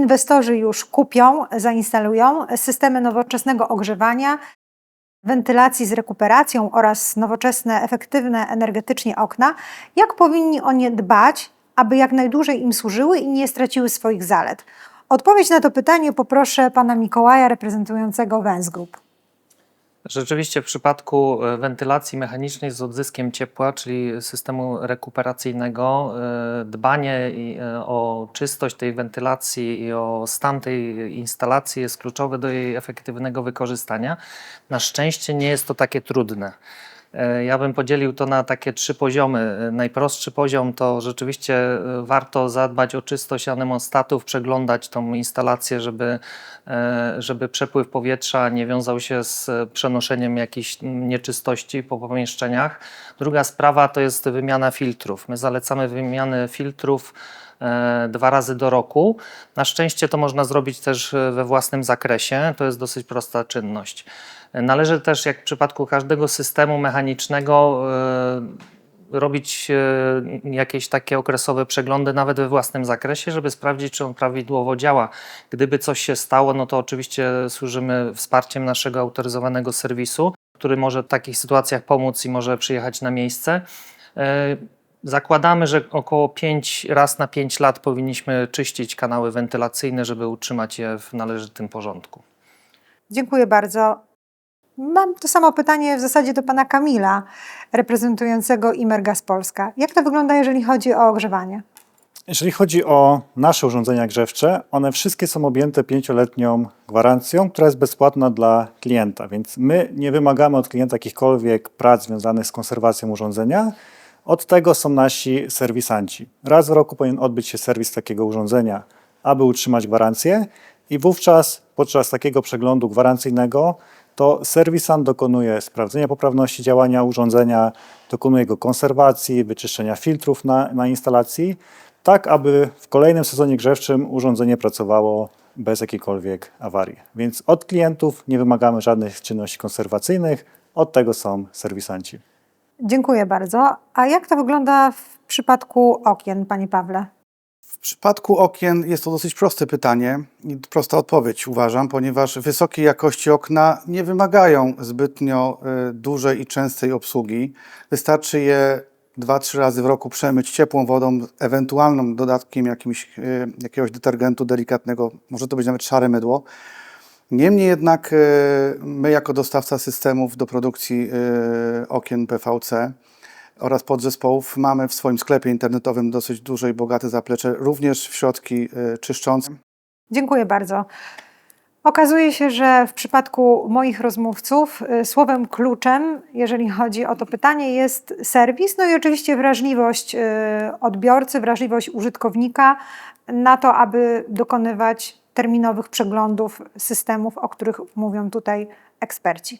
inwestorzy już kupią, zainstalują systemy nowoczesnego ogrzewania, wentylacji z rekuperacją oraz nowoczesne, efektywne energetycznie okna, jak powinni o nie dbać, aby jak najdłużej im służyły i nie straciły swoich zalet? Odpowiedź na to pytanie poproszę pana Mikołaja reprezentującego Wens Group. Rzeczywiście w przypadku e, wentylacji mechanicznej z odzyskiem ciepła, czyli systemu rekuperacyjnego, e, dbanie e, o czystość tej wentylacji i o stan tej instalacji jest kluczowe do jej efektywnego wykorzystania. Na szczęście nie jest to takie trudne. E, Ja bym podzielił to na takie trzy poziomy. E, Najprostszy poziom to rzeczywiście e, warto zadbać o czystość anemostatów, przeglądać tą instalację, żeby, żeby przepływ powietrza nie wiązał się z przenoszeniem jakichś nieczystości po pomieszczeniach. Druga sprawa to jest wymiana filtrów. My zalecamy wymianę filtrów dwa razy do roku. Na szczęście to można zrobić też e, we własnym zakresie. To jest dosyć prosta czynność. E, Należy też, jak w przypadku każdego systemu mechanicznego, e, robić e, jakieś takie okresowe przeglądy nawet we własnym zakresie, żeby sprawdzić, czy on prawidłowo działa. Gdyby coś się stało, no to oczywiście służymy wsparciem naszego autoryzowanego serwisu, który może w takich sytuacjach pomóc i może przyjechać na miejsce. Zakładamy, że około 5 raz na 5 lat powinniśmy czyścić kanały wentylacyjne, żeby utrzymać je w należytym porządku. Dziękuję bardzo. Mam to samo pytanie w zasadzie do pana Kamila, reprezentującego Imergas Polska. Jak to wygląda, jeżeli chodzi o ogrzewanie? Jeżeli chodzi o nasze urządzenia grzewcze, one wszystkie są objęte pięcioletnią gwarancją, która jest bezpłatna dla klienta, więc my nie wymagamy od klienta jakichkolwiek prac związanych z konserwacją urządzenia. Od tego są nasi serwisanci. Raz w roku powinien odbyć się serwis takiego urządzenia, aby utrzymać gwarancję i wówczas podczas takiego przeglądu gwarancyjnego to serwisant dokonuje sprawdzenia poprawności działania urządzenia, dokonuje jego konserwacji, wyczyszczenia filtrów na, na instalacji, tak aby w kolejnym sezonie grzewczym urządzenie pracowało bez jakiejkolwiek awarii. Więc od klientów nie wymagamy żadnych czynności konserwacyjnych, od tego są serwisanci. Dziękuję bardzo. A jak to wygląda w przypadku okien, panie Pawle? W przypadku okien jest to dosyć proste pytanie i prosta odpowiedź, uważam, ponieważ wysokiej jakości okna nie wymagają zbytnio y, dużej i częstej obsługi. Wystarczy je 2-3 razy w roku przemyć ciepłą wodą, ewentualnym dodatkiem jakimś, y, jakiegoś detergentu delikatnego, może to być nawet szare mydło. Niemniej jednak y, my jako dostawca systemów do produkcji y, okien PVC oraz podzespołów mamy w swoim sklepie internetowym dosyć duże i bogate zaplecze, również w środki y, czyszczące. Dziękuję bardzo. Okazuje się, że w przypadku moich rozmówców y, słowem kluczem, jeżeli chodzi o to pytanie, jest serwis, no i oczywiście wrażliwość y, odbiorcy, wrażliwość użytkownika na to, aby dokonywać terminowych przeglądów systemów, o których mówią tutaj eksperci.